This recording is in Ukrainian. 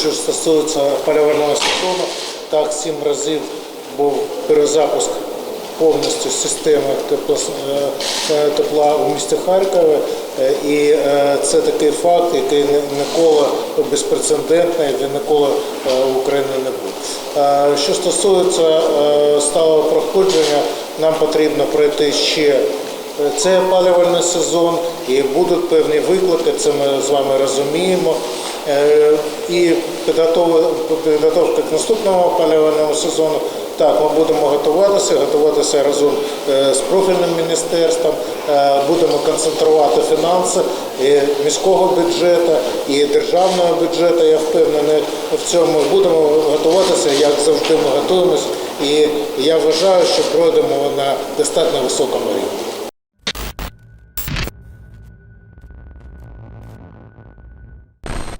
що стосується опалювального сезону, так сім разів був перезапуск повністю системи тепло- е, е, тепла у місті Харкові. Е, І це такий факт, який ніколи безпрецедентний, де ніколи в Україні не був. Що стосується сталого проходження, нам потрібно пройти ще цей опалювальний сезон і будуть певні виклики, це ми з вами розуміємо. Е, І підготовка к наступному опалювальному сезону. Так, ми будемо готуватися, готуватися разом е, з профільним міністерством, е, будемо концентрувати фінанси і міського бюджету і державного бюджету. Я впевнений в цьому. Будемо готуватися, як завжди ми готуємося. І я вважаю, що пройдемо на достатньо високому рівні.